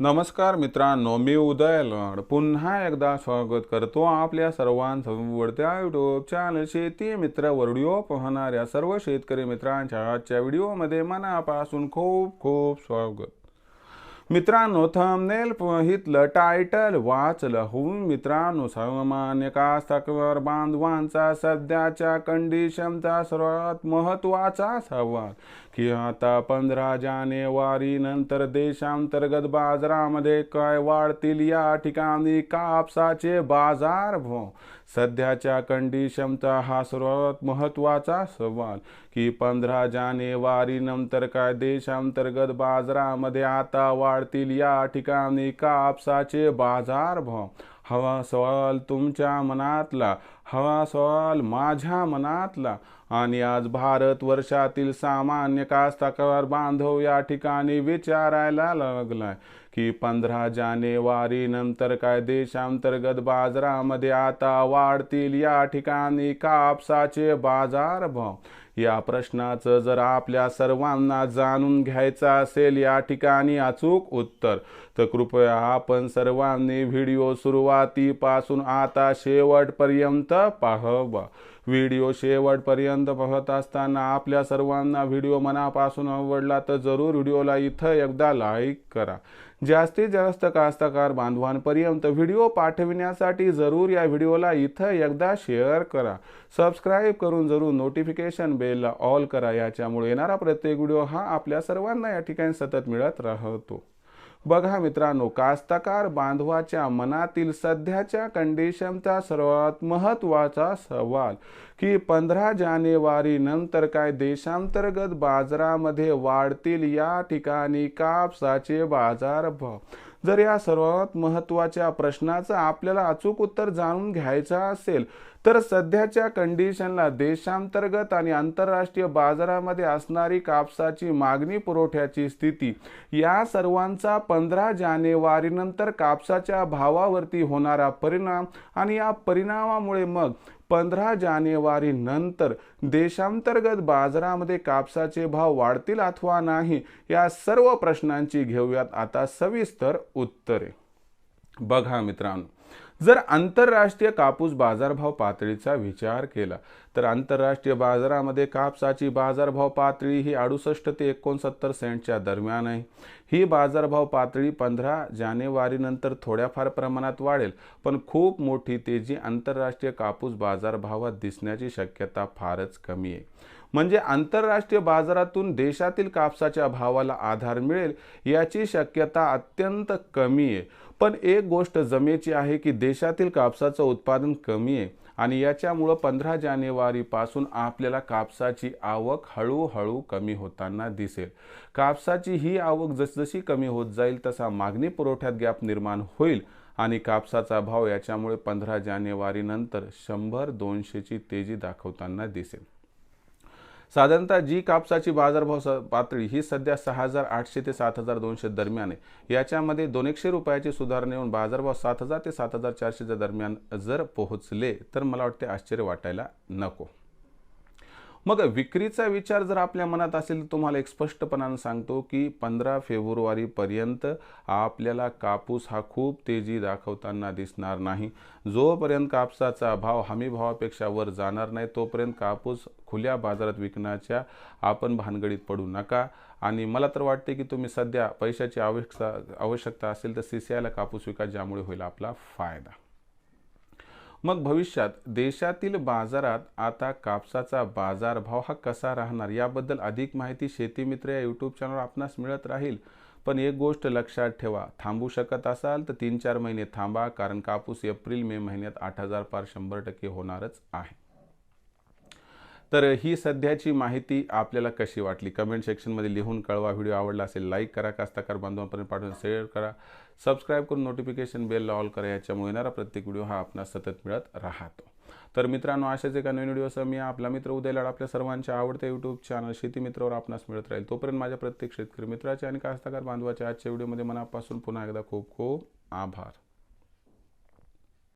नमस्कार मित्रांनो मी उदय लड पुन्हा एकदा स्वागत करतो आपल्या सर्वांवरत्या युट्यूब चॅनल शेती मित्र व्हिडिओ पाहणाऱ्या सर्व शेतकरी मित्रांच्या आजच्या व्हिडिओमध्ये मनापासून खूप खूप स्वागत. मित्रांनो थंबनेल पाहितलं टायटल वाचलं होऊन मित्रांनो सामान्य कास्तकार बांधवांचा सध्याच्या कंडिशनचा सर्वात महत्त्वाचा सवाल की आता पंधरा जानेवारी नंतर देशांतर्गत बाजारामध्ये काय वाढतील या ठिकाणी कापसाचे बाजार भाव? सध्याच्या कंडिशनचा हा सर्वात महत्त्वाचा सवाल की पंधरा जानेवारी नंतर काय देशांतर्गत बाजारामध्ये आता वाढ वाढतील या ठिकाणी कापसाचे बाजार भाव. हवा सवाल तुमच्या मनातला हवा सवाल माझ्या मनातला. आणि आज भारत वर्षातील सामान्य कास्तकार बांधव या ठिकाणी विचारायला लागलाय की पंधरा जानेवारी नंतर काय देशांतर्गत बाजारामध्ये आता वाढतील या ठिकाणी कापसाचे बाजार भाव? या प्रश्नाचं जर आपल्या सर्वांना जाणून घ्यायचं असेल या ठिकाणी अचूक उत्तर तर कृपया आपण सर्वांनी व्हिडिओ सुरुवातीपासून आता शेवटपर्यंत पाहावा. व्हिडिओ शेवटपर्यंत पाहत असताना आपल्या सर्वांना व्हिडिओ मनापासून आवडला तर जरूर व्हिडिओला इथं एकदा लाईक करा. जास्तीत जास्त कास्तकार बांधवांपर्यंत व्हिडिओ पाठविण्यासाठी जरूर या व्हिडिओला इथं एकदा शेअर करा. सबस्क्राईब करून जरूर नोटिफिकेशन बेलला ऑल करा. याच्यामुळे येणारा प्रत्येक व्हिडिओ हा आपल्या सर्वांना या ठिकाणी सतत मिळत राहतो. बघा मित्रांनो कास्तकार बांधवाच्या मनातील सध्याच्या कंडिशनचा सर्वात महत्त्वाचा सवाल की पंधरा जानेवारी नंतर काय देशांतर्गत बाजारामध्ये वाढतील या ठिकाणी कापसाचे बाजार भाव जर या सर्वात महत्त्वाच्या प्रश्नाचं आपल्याला अचूक उत्तर जाणून घ्यायचं असेल तर सध्याच्या कंडिशनला देशांतर्गत आणि आंतरराष्ट्रीय बाजारामध्ये असणारी कापसाची मागणी पुरवठ्याची स्थिती या सर्वांचा पंधरा जानेवारीनंतर कापसाच्या भावावरती होणारा परिणाम आणि या परिणामामुळे मग पंधरा जानेवारी नंतर देशांतर्गत बाजारामध्ये कापसाचे भाव वाढतील अथवा नाही या सर्व प्रश्नांची घेऊयात आता सविस्तर उत्तरे. बघा मित्रांनो जर आंतरराष्ट्रीय कापूस बाजारभाव पातळीचा विचार केला तर आंतरराष्ट्रीय बाजारामध्ये कापसाची बाजारभाव पातळी ही अडुसष्ट ते एकोणसत्तर सेंटच्या दरम्यान आहे. ही बाजारभाव पातळी पंधरा जानेवारीनंतर थोड्याफार प्रमाणात वाढेल पण खूप मोठी तेजी आंतरराष्ट्रीय कापूस बाजारभावात दिसण्याची शक्यता फारच कमी आहे. म्हणजे आंतरराष्ट्रीय बाजारातून देशातील कापसाच्या भावाला आधार मिळेल याची शक्यता अत्यंत कमी आहे. पण एक गोष्ट जमेची आहे की देशातील कापसाचं उत्पादन कमी आहे. आणि याच्यामुळं पंधरा जानेवारीपासून आपल्याला कापसाची आवक हळूहळू कमी होताना दिसेल. कापसाची ही आवक जसजशी कमी होत जाईल तसा मागणी पुरवठ्यात गॅप निर्माण होईल आणि कापसाचा भाव याच्यामुळे पंधरा जानेवारीनंतर शंभर दोनशेची तेजी दाखवताना दिसेल. साधारणतः जी कापसाची बाजारभाव स पातळी ही सध्या सहा हजार आठशे ते सात हजार दोनशे दरम्यान आहे. याच्यामध्ये दोन एकशे रुपयाची सुधारणा येऊन बाजारभाव सात हजार ते सात हजार चारशेच्या दरम्यान जर पोहोचले तर मला वाटते आश्चर्य वाटायला नको. मग विक्रीचा विचार जर आपल्या मनात असेल तर तुम्हाला एक स्पष्टपणानं सांगतो की पंधरा फेब्रुवारीपर्यंत आपल्याला कापूस हा खूप तेजी दाखवताना दिसणार नाही. जोपर्यंत कापसाचा भाव हमी भावापेक्षा वर जाणार नाही तोपर्यंत कापूस खुल्या बाजारात विकण्याच्या आपण भानगडीत पडू नका. आणि मला तर वाटते की तुम्ही सध्या पैशाची आवश्यकता आवश्यकता असेल तर सी सी आयला कापूस विका ज्यामुळे होईल आपला फायदा. मग भविष्यात देशातील बाजारात आता कापसाचा बाजारभाव हा कसा राहणार याबद्दल अधिक माहिती शेतीमित्र या यूट्यूब चॅनलवर आपणास मिळत राहील. पण एक गोष्ट लक्षात ठेवा थांबू शकत असाल तर तीन चार महिने थांबा कारण कापूस एप्रिल मे महिन्यात आठ हजार पार शंभर टक्के होणारच आहे. तर ही सध्याची माहिती आपल्याला कशी वाटली? कमेंट सेक्शनमध्ये लिहून कळवा. व्हिडिओ आवडला असेल लाईक करा. कास्ताकार बांधवांपर्यंत पाठवून शेअर करा. सबस्क्राईब करून नोटिफिकेशन बेलला ऑल करा. याच्यामुळे येणारा प्रत्येक व्हिडिओ हा आपणास सतत मिळत राहतो. तर मित्रांनो अशाच एका नवीन व्हिडिओसह मी आपला मित्र उदय लाड आपल्या सर्वांच्या आवडत्या यूट्यूब चॅनल शेती मित्रावर आपणास मिळत राहील. तोपर्यंत माझ्या प्रत्येक शेतकरी मित्राचे आणि कास्ताकार बांधवाच्या आजच्या व्हिडिओमध्ये मनापासून पुन्हा एकदा खूप खूप आभार.